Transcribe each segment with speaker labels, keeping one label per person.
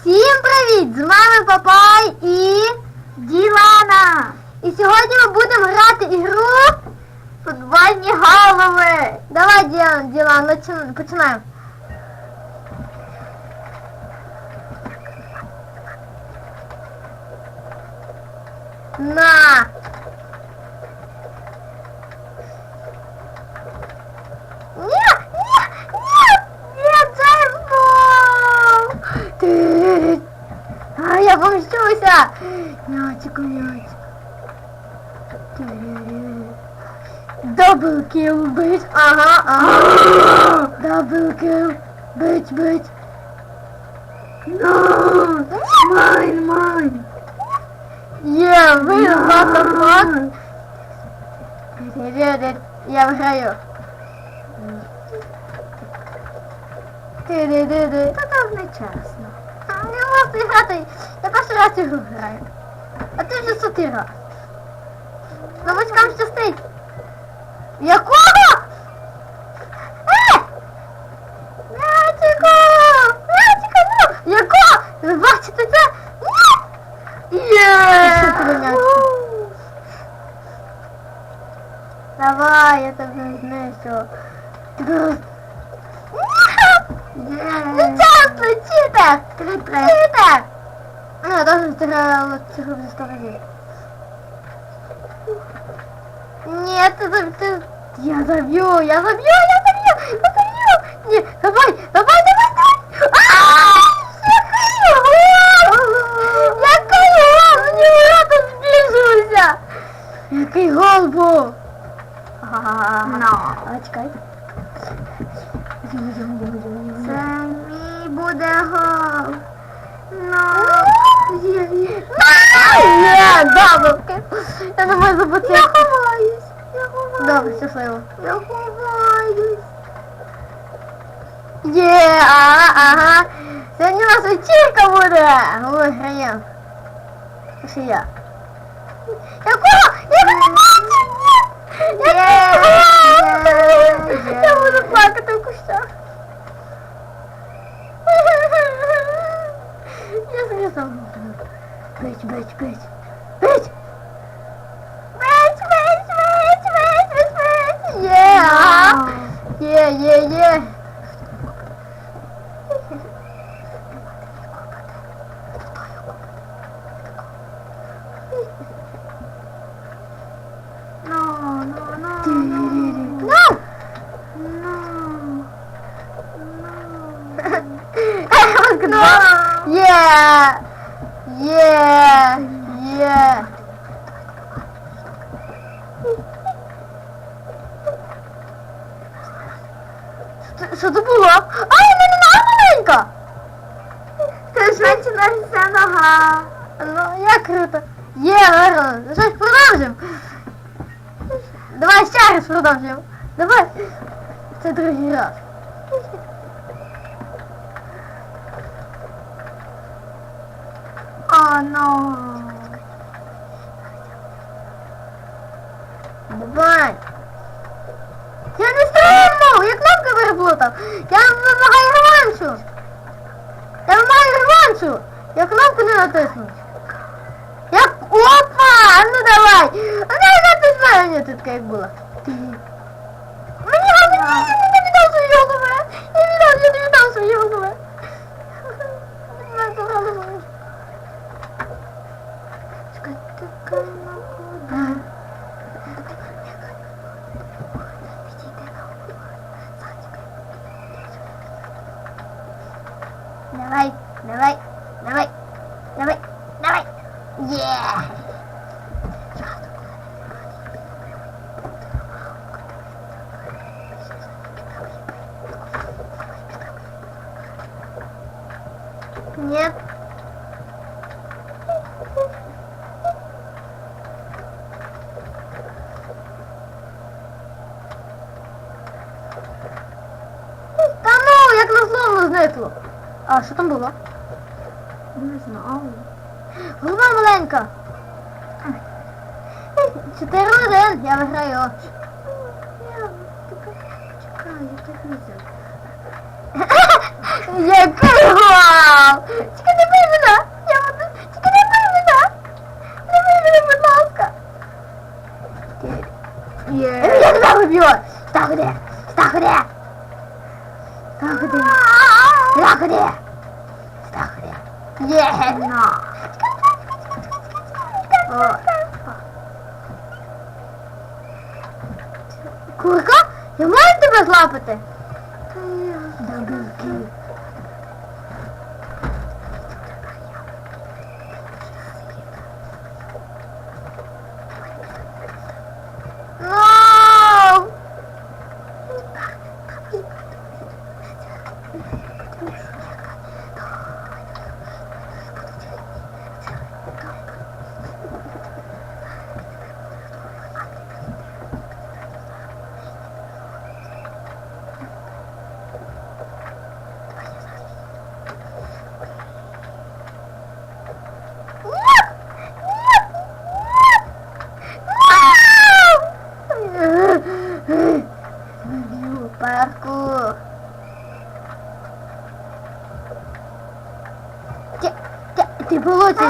Speaker 1: Всім привіт! З вами Папай і Ділана. І сьогодні ми будемо грати ігру Футбольні голови. Давай, Ділан, Ділан, начи- починаємо. На! а я помщуся! Мячик, мячик. Дабл килл быть, ага, ага. Дабл килл быть, быть. No, майн, майн. Є, ви батафон. Я виграю. Ти-ди-ди-ди. Та так не чесно. Не можна грати. Я перший раз ігру граю. А ти вже сотий раз. Новачкам щастить. Якого? Е! Мячику! Мячику, ну! Якого? Ви бачите це? Ні! Є! Давай, я тебе знесу. Нечасно, читер! Читер! Ну, я тоже сыграла в стороне. Нет, ты, ты, ты... Я забью, я забью, я забью, я забью! Не, давай, давай, давай, давай! Є, бабки. Я не можу забути. Я ховаюсь. Я ховаюсь. Добре, щасливо. Я ховаюсь. Є, ага, ага. Сьогодні у нас вечірка буде. Виграємо. Ще я. Якого? Я не бачу! Ні! Я буду плакати в кущах. Я зрізав. Бить, бить, бить. Бить! Бить, Що- це було? Ай, не нога маленька! Це швидше вся нога. Ну, як круто. Є, гарно. Щось продовжимо. Давай ще раз продовжуємо. Давай. Це другий раз. О, ну. Давай. Я не стрімав, я кнопки переплутав. Я вимагаю реваншу. Я вимагаю реваншу. Я кнопку не натиснув. Я... Опа! Ну давай! А не натискай! не тут як було. Мені мені не Давай, давай, давай, давай, давай. Yeah. Нет. Та ну, як на слово зникло. А, що там було? Не знаю. Голова маленька. Е, 4-1, я виграю. Який гол! Тільки не бий мене! Я буду... Тільки не бий мене! Не бий мене, будь ласка!
Speaker 2: Е, я
Speaker 1: туди виб'ю! Стах де? Стах де? Стах де? На! О. Курка? Я можу тебе злапати? Парку. Ти, ти, ти болоті.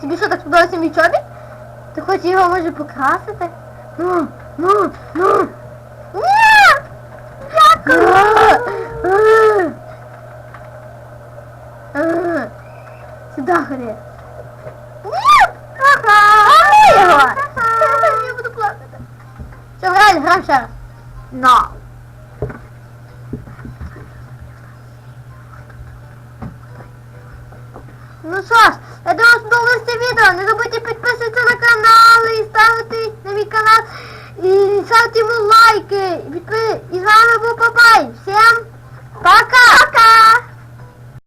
Speaker 1: Тобі що так сподобався мій чобіт? Ти хочеш його може покрасити? Ну, ну, ну. Ні! Дякую! Сюди ходи. Раз. На. Ну що ж, я думаю, сподобалося відео. Не забудьте підписуватися на канал і ставити на мій канал. І ставити йому лайки. І з вами був Папай. Всім